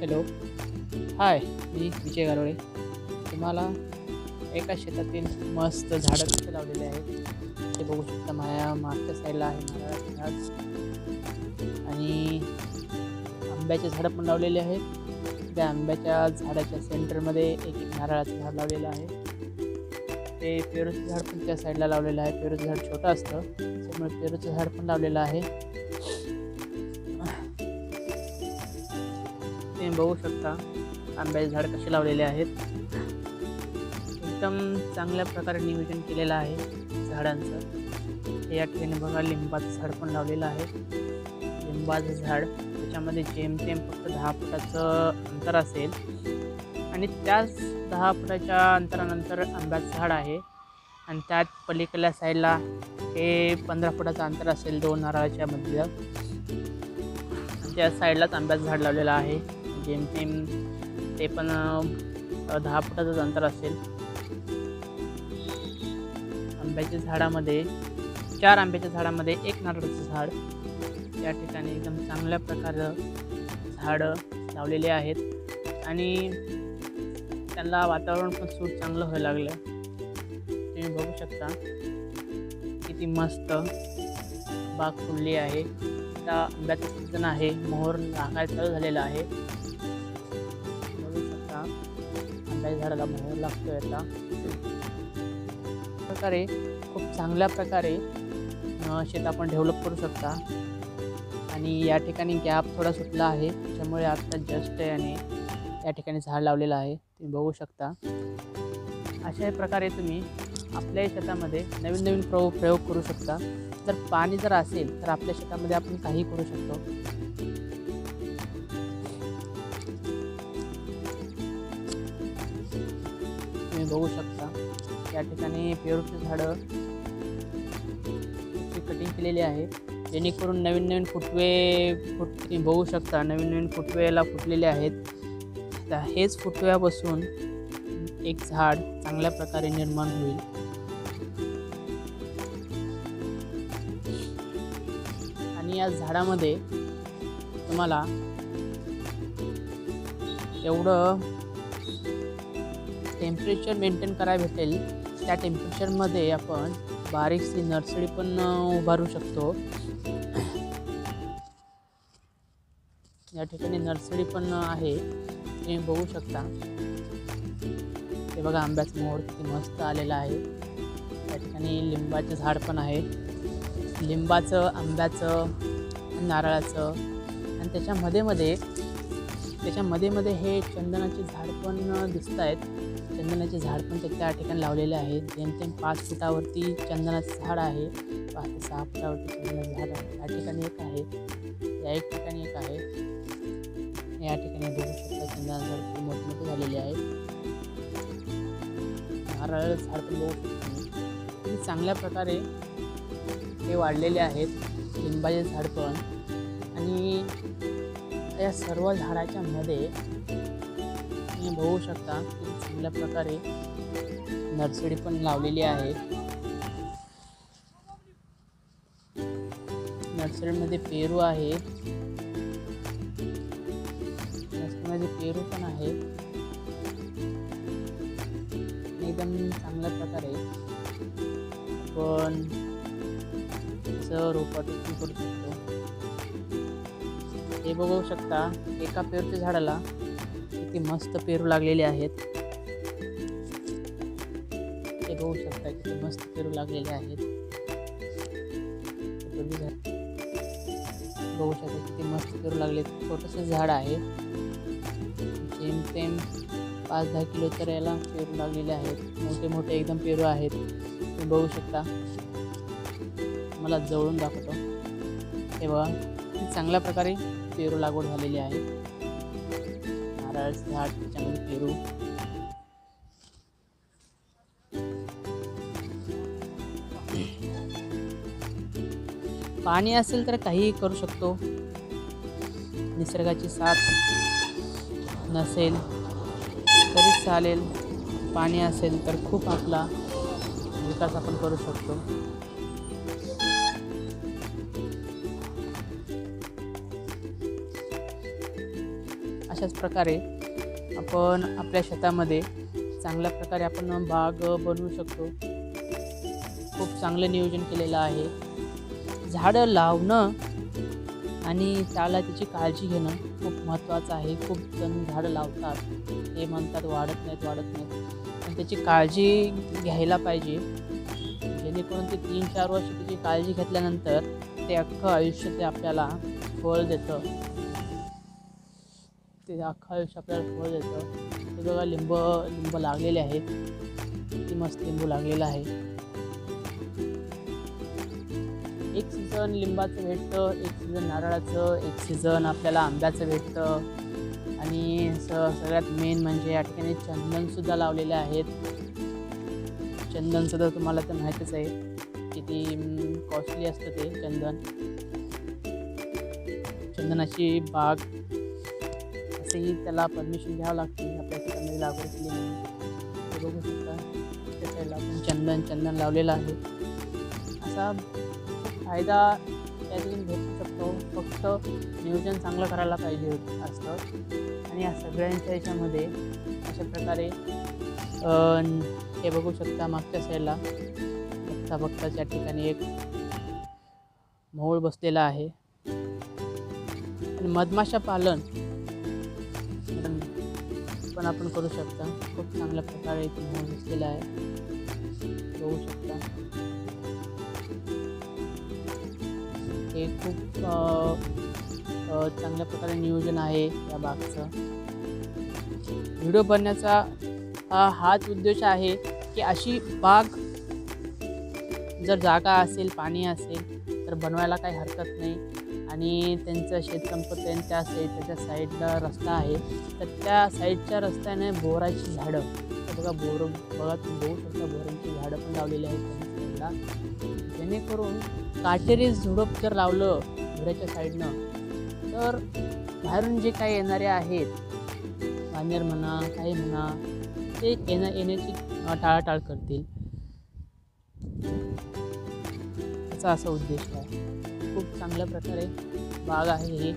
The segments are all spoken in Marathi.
हॅलो. हाय मी विजय गारोळे तुम्हाला एका शेतातील मस्त झाडं कसे लावलेले आहेत? ते बघू शकता माझ्या मागच्या साईडला आहे नारळाचं आणि आंब्याचे झाडं पण लावलेले आहेत. त्या आंब्याच्या झाडाच्या सेंटरमध्ये एक एक नारळाचं झाड लावलेलं आहे. ते पेरूचं झाड पण त्या साईडला लावलेलं आहे. पेरूचं झाड छोटं असतं. त्यामुळे पेरूचं झाड पण लावलेलं आहे. बघू शकता. आंब्याचे झाड कसे लावलेले आहेत? एकदम चांगल्या प्रकारे नियोजन केलेलं आहे झाडांचं. या ठिकाणी बघा लिंबाचं झाड पण लावलेलं आहे. लिंबाचं झाड त्याच्यामध्ये जेमतेम फक्त दहा फुटाचं अंतर असेल. आणि त्याच दहा फुटाच्या अंतरानंतर आंब्याचं झाड आहे. आणि त्यात पलीकडल्या साईडला हे पंधरा फुटाचं अंतर असेल दोन नारळाच्या मधलं. त्या साईडलाच आंब्याचं झाड लावलेलं आहे. जेमतेम ते पण दहा फुटाचंच अंतर असेल. आंब्याच्या झाडामध्ये चार आंब्याच्या झाडामध्ये एक नारळाचं झाड. या ठिकाणी एकदम चांगल्या प्रकारचं झाडं लावलेली आहेत. आणि त्यांना वातावरण पण सूट चांगलं व्हायला लागलं तुम्ही बघू शकता किती मस्त बाग फुलली आहे. आता आंब्याचं सीझन आहे. मोहर लागायला चालू झालेला आहे. झाडाला मोहर लागतो आता प्रकारे खूप चांगल्या प्रकारे शेत आपण डेव्हलप करू शकता. आणि या ठिकाणी गॅप थोडा सुटला आहे. त्याच्यामुळे आता जस्ट याने या ठिकाणी झाड लावलेलं आहे. तुम्ही बघू शकता. अशा प्रकारे तुम्ही आपल्या शेतामध्ये नवीन नवीन प्रयोग प्रयोग करू शकता. जर पाणी जर असेल तर आपल्या शेतामध्ये आपण काही करू शकतो. बघू शकता. या ठिकाणी पेरूची झाडं कटिंग केलेली आहे. जेणेकरून नवीन नवीन फुटवे फुट बघू शकता नवीन नवीन फुटवेला फुटलेले आहेत. त्या हेच फुटव्यापासून एक झाड चांगल्या प्रकारे निर्माण होईल. आणि या झाडामध्ये तुम्हाला एवढं टेम्परेचर मेंटेन करायला भेटेल. त्या टेम्परेचरमध्ये आपण बारीकशी नर्सरी पण उभारू शकतो. या ठिकाणी नर्सरी पण आहे. तुम्ही बघू शकता. ते बघा आंब्याचं मोड किती मस्त आलेलं आहे. त्या ठिकाणी लिंबाचं झाड पण आहे. लिंबाचं आंब्याचं नारळाचं आणि त्याच्यामध्ये मध्ये त्याच्यामध्ये मध्ये हे चंदनाचे झाड पण दिसत आहेत चंदनाचे झाड पण त्या- त्या ठिकाणी लावलेले आहेत. जेमतेम पाच फुटावरती चंदनाचं झाड आहे. पाच ते सहा फुटावरती चंदनाचं झाड आहे. या ठिकाणी एक आहे. या एक ठिकाणी एक आहे. या ठिकाणी बघू शकता चंदनाचं झाड खूप मोठमोठे झालेले आहे. नारळ झाड पण बघू शकता चांगल्या प्रकारे हे वाढलेले आहेत. लिंबाचे झाड पण. आणि या सर्व झाडाच्या मध्ये तुम्ही बघू शकता की चांगल्या प्रकारे नर्सरी पण लावलेली आहे. नर्सरीमध्ये पेरू आहे. नर्सरीमध्ये पेरू पण आहे एकदम चांगल्या प्रकारे आपण असं रोपाटोपी करू शकतो. हे बघू शकता एका पेरूच्या झाडाला किती मस्त पेरू लागलेले आहेत. पेरू लागलेले आहेत. बघू शकता किती मस्त पेरू लागले छोटंसं झाड आहे. जेमतेम पाच दहा किलो तर याला पेरू लागलेले आहेत. मोठे मोठे एकदम पेरू आहेत. तुम्ही बघू शकता. मला जवळून दाखवतो. हे बघा चांगल्या प्रकारे पेरू लागवड झालेली आहे. नारळ झाड त्याच्यामध्ये पेरू. पाणी असेल तर काहीही करू शकतो. निसर्गाची साथ नसेल तरी चालेल. पाणी असेल तर खूप आपला विकास आपण करू शकतो. अशाच प्रकारे आपण आपल्या शेतामध्ये चांगल्या प्रकारे आपण बाग बनवू शकतो. खूप चांगलं नियोजन केलेलं आहे. झाडं लावणं आणि त्याला त्याची काळजी घेणं खूप महत्त्वाचं आहे. खूप जण झाडं लावतात. ते म्हणतात वाढत नाहीत वाढत नाहीत. पण त्याची काळजी घ्यायला पाहिजे. जेणेकरून ते तीन चार वर्ष त्याची काळजी घेतल्यानंतर ते अख्खं आयुष्य ते आपल्याला फळ देतं. ते अख्खं आयुष्य आपल्याला फळ देतं. ते बघा लिंब लिंब लागलेले आहेत. किती मस्त लिंबू लागलेला आहे. एक सीझन लिंबाचं भेटतं एक सीझन नारळाचं एक सीझन आपल्याला आंब्याचं भेटतं. आणि स सगळ्यात मेन म्हणजे या ठिकाणी चंदनसुद्धा लावलेले आहेत. चंदनचं तर तुम्हाला तर माहितीच आहे किती कॉस्टली असतं ते चंदन. चंदनाची बाग असेही त्याला परमिशन घ्यावं लागते आपल्या ठिकाणी लागवड केली बघू शकता त्या साईडला आपण चंदन चंदन लावलेलं आहे. असा फायदा त्यातून भेटू शकतो. फक्त नियोजन चांगलं करायला पाहिजे असतं. आणि या सगळ्यांच्या याच्यामध्ये अशा प्रकारे हे बघू शकता मागच्या साईडला बघता बघताच या ठिकाणी एक मोहोळ बसलेला आहे. मधमाशा पालन पण- पण आपण करू शकता. खूप चांगल्या प्रकारे इथे मोहोळ बसलेला आहे. बघू शकता. हे खूप चांगल्या प्रकारे नियोजन आहे या बागचं. व्हिडिओ बनण्याचा हा हाच उद्देश आहे की अशी बाग जर जागा असेल पाणी असेल तर बनवायला काही हरकत नाही. आणि त्यांचं शेत संपत त्या त्याच्या साईडला रस्ता आहे. तर त्या साईडच्या रस्त्याने बोराची झाडं बघा बोर बघा तुम्ही बघू शकता बोरांची झाडं पण लावलेली आहेत. त्या जेणेकरून काटेरी झुडप जर लावलं घराच्या साईडनं तर बाहेरून जे काही येणारे आहेत वानर म्हणा काही म्हणा ते येण्या येण्याची टाळाटाळ करतील. त्याचा असा उद्देश आहे. खूप चांगल्या प्रकारे बाग आहे ही.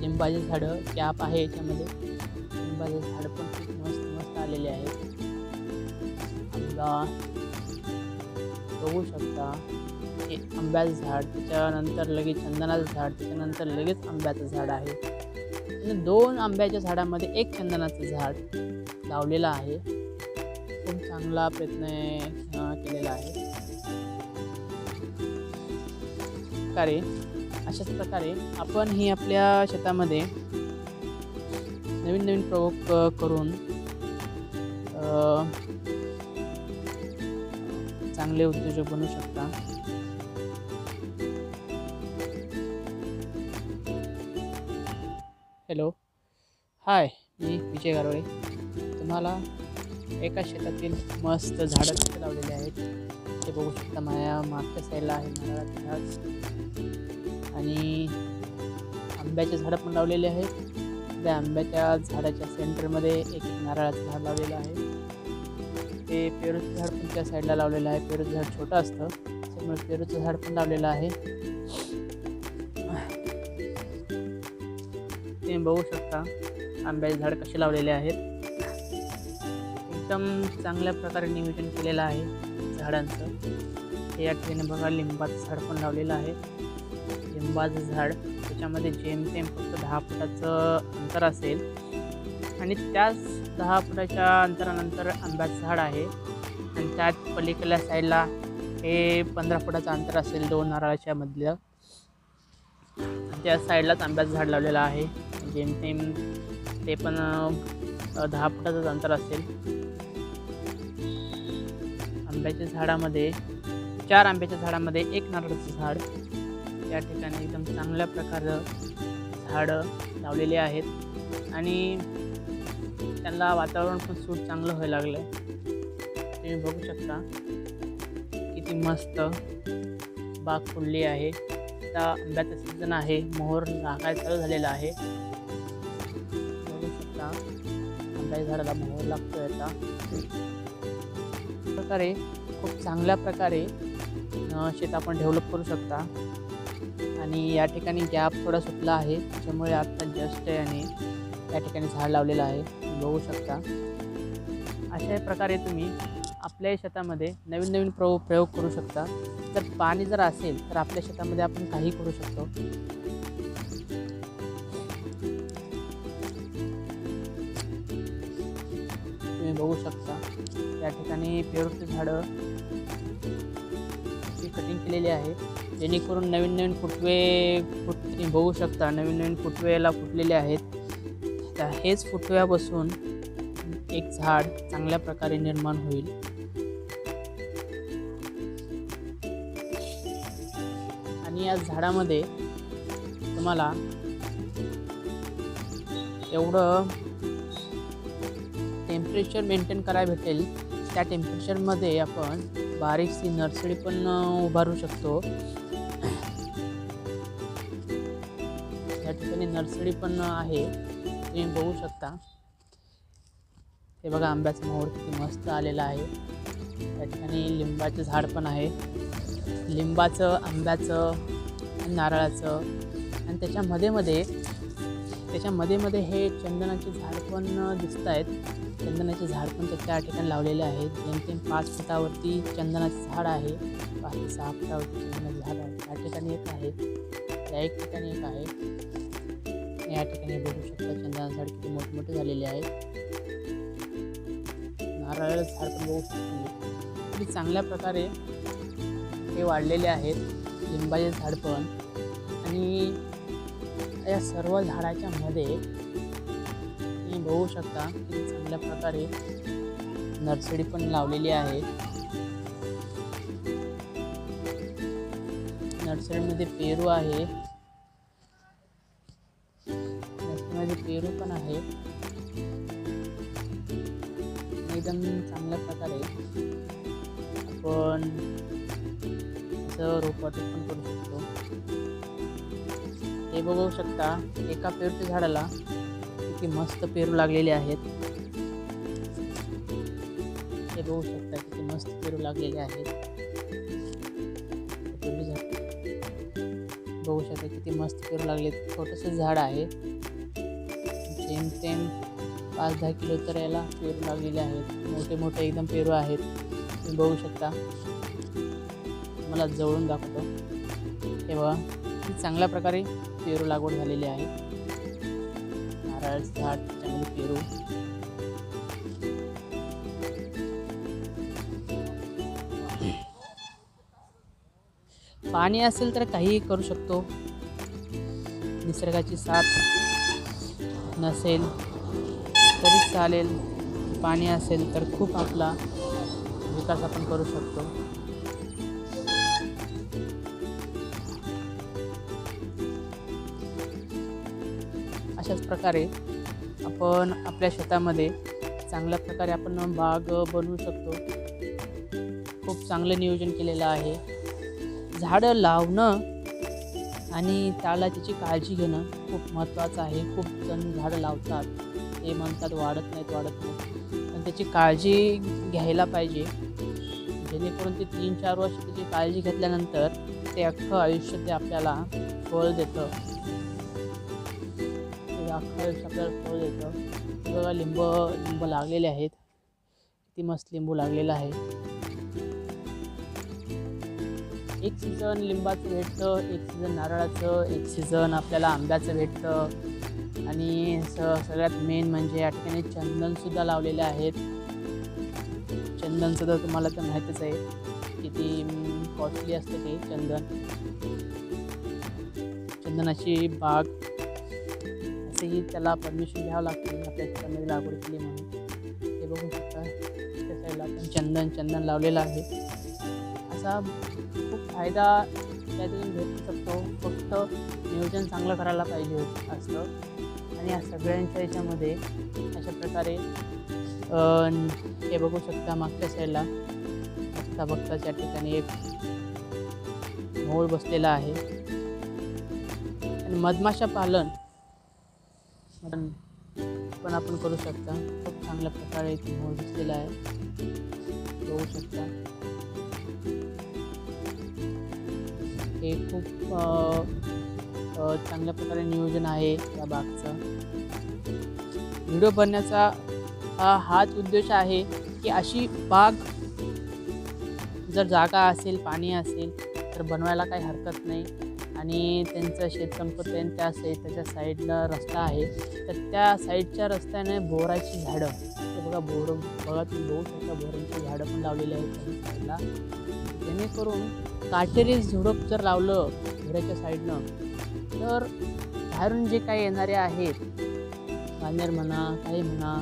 लिंबाचे झाडं कॅप आहे याच्यामध्ये. लिंबाचे झाडं पण खूप मस्त मस्त आलेले आहेत. आंबा बघू शकता. हे आंब्याचं झाड त्याच्यानंतर लगेच चंदनाचं झाड त्याच्यानंतर लगेच आंब्याचं झाड आहे. आणि दोन आंब्याच्या झाडामध्ये एक चंदनाचं झाड लावलेलं आहे. खूप चांगला प्रयत्न केलेला आहे. प्रकारे अशाच प्रकारे आपण ही आपल्या शेतामध्ये नवीन नवीन प्रयोग करून चांगले उद्योजक बनू शकता. हॅलो हाय मी विजय गारोळे तुम्हाला एका शेतातील मस्त झाडं तिथे लावलेले आहेत. ते बघू शकता माझ्या मागच्या साईडला आहे नारळाचं झाड. आणि आंब्याचे झाडं पण लावलेले आहेत. त्या आंब्याच्या झाडाच्या सेंटरमध्ये एक नारळाचं झाड लावलेलं आहे. ते पेरूचं झाड पण त्या साईडला लावलेलं आहे. पेरूचं झाड छोटं असतं. त्यामुळे पेरूचं झाड पण लावलेलं आहे. तुम्ही बघू शकता आंब्याचे झाड कसे लावलेले आहेत. एकदम चांगल्या प्रकारे नियोजन केलेलं आहे झाडांचं. हे या ठिकाणी बघा लिंबाचं झाड पण लावलेलं आहे. लिंबाचं झाड त्याच्यामध्ये जेमतेम फक्त दहा फुटाचं अंतर असेल. आणि त्याच दहा फुटाच्या अंतरानंतर आंब्याचं झाड आहे. आणि त्यात पलीकडल्या साईडला हे पंधरा फुटाचं अंतर असेल दोन नारळाच्या मधलं. त्या साईडलाच आंब्याचं झाड लावलेलं आहे. म्हणजे जेमतेम ते पण दहा फुटाचंच अंतर असेल. आंब्याच्या झाडामध्ये चार आंब्याच्या झाडामध्ये एक नारळाचं झाड. या ठिकाणी एकदम चांगल्या प्रकारचं झाडं लावलेली आहेत. आणि त्यांना वातावरण पण सूट चांगलं व्हायला लागलं आहे तुम्ही बघू शकता किती मस्त बाग फुलली आहे. आता आंब्याचा सीझन आहे मोहर लागायला चालू झालेला आहे. बघू शकता आंब्याच्या झाडाला मोहर लागतो आता. प्रकारे खूप चांगल्या प्रकारे शेत आपण डेव्हलप करू शकता. आणि या ठिकाणी गॅप थोडा सुटला आहे त्याच्यामुळे आत्ता जस्ट याने या ठिकाणी झाड लावलेलं आहे. बघू शकता. अशा प्रकारे तुम्ही आपल्या शेतामध्ये नवीन नवीन प्र प्रयोग करू शकता. तर पाणी जर असेल तर आपल्या शेतामध्ये आपण काही करू शकतो. तुम्ही बघू शकता त्या ठिकाणी पेरूची झाडं कटिंग केलेली आहे. जेणेकरून नवीन नवीन फुटवे फुट तुम्ही बघू शकता नवीन नवीन फुटवेला फुटलेले आहेत. त्या हेच फुटव्यापासून एक झाड चांगल्या प्रकारे निर्माण होईल. आणि या झाडामध्ये तुम्हाला एवढं टेम्परेचर मेंटेन करायला भेटेल. त्या टेम्परेचरमध्ये आपण बारीकशी नर्सरी पण उभारू शकतो. या ठिकाणी नर्सरी पण आहे. तुम्ही बघू शकता. हे बघा आंब्याचं मोहर किती मस्त आलेलं आहे. त्या ठिकाणी लिंबाचं झाड पण आहे. लिंबाचं आंब्याचं आणि नारळाचं. आणि त्याच्यामध्ये मध्ये त्याच्यामध्ये मध्ये हे चंदनाचे झाड पण दिसत आहेत. चंदनाचे झाड पण त्याच्या ठिकाणी लावलेले आहेत. जेमतेम पाच फुटावरती चंदनाचे झाड आहे. पाच सहा फुटावरती चंदनाचे झाड आहे. त्या ठिकाणी एक आहे. त्या एक ठिकाणी एक आहे. या ठिकाणी बघू शकता चंदनाचे झाड किती मोठमोठे झालेले आहेत. नारळ झाड पण बघू शकता किती चांगल्या प्रकारे हे वाढलेले आहेत. लिंबाचे झाड पण. आणि या सर्व झाडाच्या मध्ये तुम्ही बघू शकता की चांगल्या प्रकारे नर्सरी पण लावलेली आहे. नर्सरीमध्ये पेरू आहे. करू शकतो हे बघू शकता एका पेरूच्या झाडाला किती मस्त पेरू लागलेले आहेत. हे बघू शकता किती मस्त पेरू लागलेले आहेत. बघू शकता किती मस्त पेरू लागले छोटंसं झाड आहे. जेमतेम पाच दहा किलो तर याला पेरू लागलेले आहेत. मोठे मोठे एकदम पेरू आहेत. तुम्ही बघू शकता. मला जवळून दाखवतो. हे बघा चांगल्या प्रकारे पेरू लागवड झालेली आहे. नारळ झाड त्याच्यामध्ये पेरू. पाणी असेल तर काहीही करू शकतो. निसर्गाची साथ नसेल तरी चालेल. पाणी असेल तर खूप आपला विकास आपण करू शकतो. अशाच प्रकारे आपण आपल्या शेतामध्ये चांगल्या प्रकारे आपण बाग बनवू शकतो. खूप चांगलं नियोजन केलेलं आहे. झाडं लावणं आणि त्याला त्याची काळजी घेणं खूप महत्त्वाचं आहे. खूप जण झाडं लावतात. ते म्हणतात वाढत नाहीत वाढत नाहीत. पण त्याची काळजी घ्यायला पाहिजे. जेणेकरून ते तीन चार वर्ष त्याची काळजी घेतल्यानंतर ते अख्खं आयुष्य ते आपल्याला फळ देतं. आपल्याला फळ देतं. बघा लिंब लिंब लागलेले आहेत. किती मस्त लिंबू लागलेला आहे. एक सीझन लिंबाचं भेटतं एक सीझन नारळाचं एक सीझन आपल्याला आंब्याचं भेटतं. आणि स सगळ्यात मेन म्हणजे या ठिकाणी चंदनसुद्धा लावलेले आहेत. चंदनसुद्धा तुम्हाला तर माहीतच आहे. किती कॉस्टली असतं ते चंदन. चंदनाची बाग असेही त्याला परमिशन घ्यावं लागते आपल्या शेतामध्ये लागवड केली म्हणून. ते बघू शकता. त्या साईडला आपण चंदन चंदन लावलेलं आहे. असा खूप फायदा त्यातून भेटू शकतो. फक्त नियोजन चांगलं करायला पाहिजे असतं. आणि या सगळ्यांच्या याच्यामध्ये अशा प्रकारे हे बघू शकता मागच्या साईडला. बघता बघता त्या ठिकाणी एक मोळ बसलेला आहे. आणि मधमाशा पालन पण पण आपण करू शकता. खूप चांगल्या प्रकारे इथे आहे. बघू शकता. हे खूप चांगल्या प्रकारे नियोजन आहे या बागचं. व्हिडिओ बनण्याचा हा हाच उद्देश आहे की अशी बाग जर जागा असेल पाणी असेल तर बनवायला काही हरकत नाही. आणि त्यांचं शेत संपत आहे आणि त्या साईड त्याच्या साईडला रस्ता आहे. तर त्या साईडच्या रस्त्याने बोराची झाडं. तर बघा बोर बघा तुम्ही बघू शकता बोरांची झाडं पण लावलेली आहेत त्या साईडला. जेणेकरून काटेरी झुडप जर लावलं घोड्याच्या साईडनं तर बाहेरून जे काही येणारे आहेत गांजेर म्हणा काही म्हणा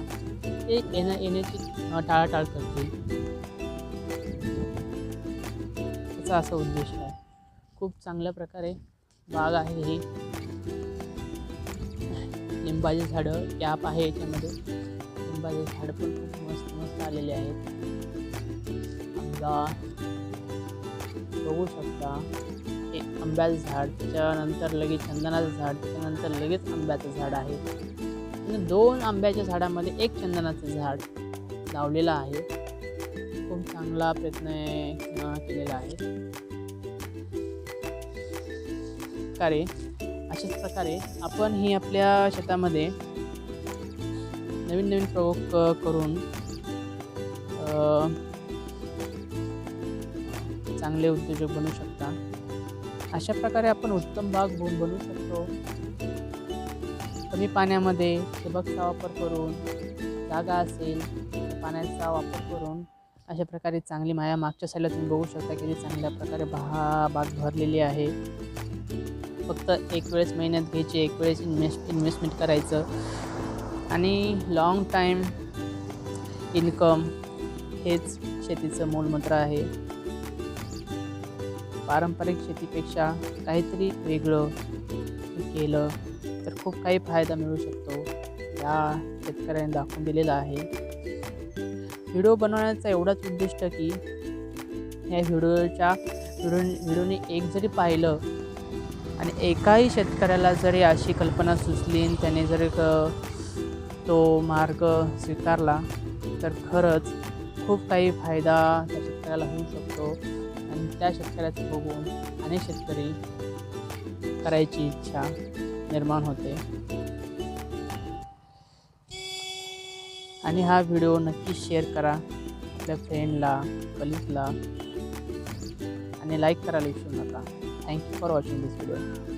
ते येण्या येण्याची टाळाटाळ करतील. त्याचा असा उद्देश आहे. खूप चांगल्या प्रकारे बाग आहे ही. लिंबाची झाडं कॅप आहे याच्यामध्ये. लिंबाचे झाडं पण खूप मस्त मस्त आलेले आहेत. आंबा. बघू शकता. हे आंब्याचं झाड त्याच्यानंतर लगेच चंदनाचं झाड त्याच्यानंतर लगेच आंब्याचं झाड आहे. आणि दोन आंब्याच्या झाडामध्ये एक चंदनाचं झाड लावलेलं आहे. खूप चांगला प्रयत्न केलेला आहे. प्रकारे अशाच प्रकारे आपण ही आपल्या शेतामध्ये नवीन नवीन प्रयोग करून चांगले उद्योजक बनू शकता. अशा प्रकारे आपण उत्तम बाग बनवू शकतो. कमी पाण्यामध्ये ठिबकचा वापर करून जागा असेल पाण्याचा वापर करून अशा प्रकारे चांगली माया मागच्या साईडला तुम्ही बघू शकता किती चांगल्या प्रकारे बहा बाग भरलेली आहे. फक्त एक वेळेस मेहनत घ्यायची एक वेळेस इन्व्हेस्ट इन्व्हेस्टमेंट करायचं. आणि लाँग टाईम इन्कम हेच शेतीचं मूलमंत्र आहे. पारंपरिक शेतीपेक्षा काहीतरी वेगळं केलं तर खूप काही फायदा मिळू शकतो या शेतकऱ्याने दाखवून दिलेला आहे. व्हिडिओ बनवण्याचा एवढाच उद्दिष्ट की या व्हिडिओच्या व्हिडिओ व्हिडिओने एक जरी पाहिलं आणि एकाही शेतकऱ्याला जरी अशी कल्पना सुचली आणि त्याने जर तो मार्ग स्वीकारला तर खरंच खूप काही फायदा त्या शेतकऱ्याला होऊ शकतो. आणि त्या शेतकऱ्याचं बघून अनेक शेतकरी करायची इच्छा निर्माण होते. आणि हा व्हिडिओ नक्की शेअर करा. आपल्या फ्रेंडला कलिगला आणि लाईक करायला विसरू नका. Tank for watching this video.